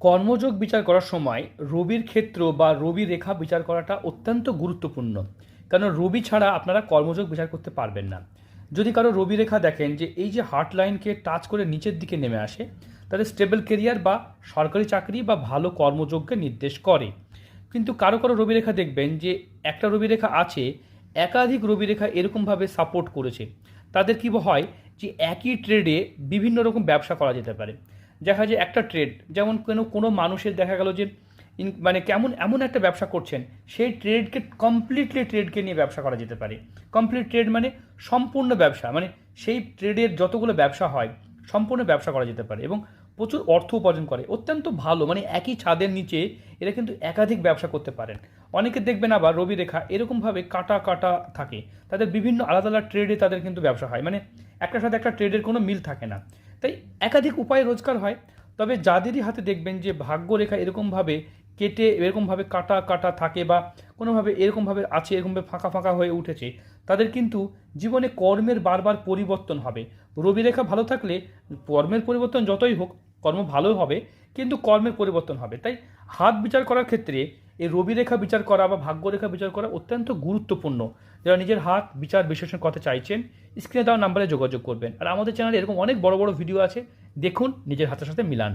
কর্মযোগ বিচার করার সময় রবির ক্ষেত্র বা রবি রেখা বিচার করাটা অত্যন্ত গুরুত্বপূর্ণ। কারণ রবি ছাড়া আপনারা কর্মযোগ বিচার করতে পারবেন না। যদি কারও রবি রেখা দেখেন যে এই যে হার্ট লাইনকে টাচ করে নিচের দিকে নেমে আসে তাদের স্টেবল কেরিয়ার বা সরকারি চাকরি বা ভালো কর্মযোগকে নির্দেশ করে। কিন্তু কারও কারও রবি রেখা দেখবেন যে একটা রবি রেখা আছে, একাধিক রবি রেখা এরকমভাবে সাপোর্ট করেছে। তাদের কী হয় যে একই ট্রেডে বিভিন্ন রকম ব্যবসা করা যেতে পারে। দেখা যায় একটা ট্রেড যেমন কোনো কোনো মানুষের দেখা গেল যে মানে কেমন, এমন একটা ব্যবসা করছেন, সেই ট্রেডকে কমপ্লিটলি ট্রেডকে নিয়ে ব্যবসা করা যেতে পারে। কমপ্লিট ট্রেড মানে সম্পূর্ণ ব্যবসা মানে সেই ট্রেডের যতগুলো ব্যবসা হয়, সম্পূর্ণ ব্যবসা করা যেতে পারে এবং প্রচুর অর্থ উপার্জন করে। অত্যন্ত ভালো মানে একই ছাদের নিচে এরা কিন্তু একাধিক ব্যবসা করতে পারেন। অনেকে দেখবেন আবার রবি রেখা এরকমভাবে কাটা কাটা থাকে। তাদের বিভিন্ন আলাদা আলাদা ট্রেডে তাদের কিন্তু ব্যবসা হয়। মানে একটার সাথে একটা ট্রেডের কোনো মিল থাকে না। একাধিক উপায়ে রোজগার হয়, তবে যাদেরই হাতে দেখবেন যে ভাগ্যরেখা এরকমভাবে কেটে, এরকমভাবে কাটা কাটা থাকে বা কোনোভাবে এরকমভাবে আছে, এরকমভাবে ফাঁকা ফাঁকা হয়ে উঠেছে, তাদের কিন্তু জীবনে কর্মের বারবার পরিবর্তন হবে। রবি রেখা ভালো থাকলে কর্মের পরিবর্তন যতই হোক, কর্ম ভালো হবে, কিন্তু কর্মের পরিবর্তন হবে। তাই হাত বিচার করার ক্ষেত্রে এই রবি রেখা বিচার করা বা ভাগ্যরেখা বিচার করা অত্যন্ত গুরুত্বপূর্ণ। যারা নিজের হাত বিচার বিশ্লেষণ করতে চাইছেন, স্ক্রিনে দেওয়া নাম্বারে যোগাযোগ করবেন। আর আমাদের চ্যানেলে এরকম অনেক বড় বড় ভিডিও আছে। দেখুন, নিজের হাতের সাথে মিলান।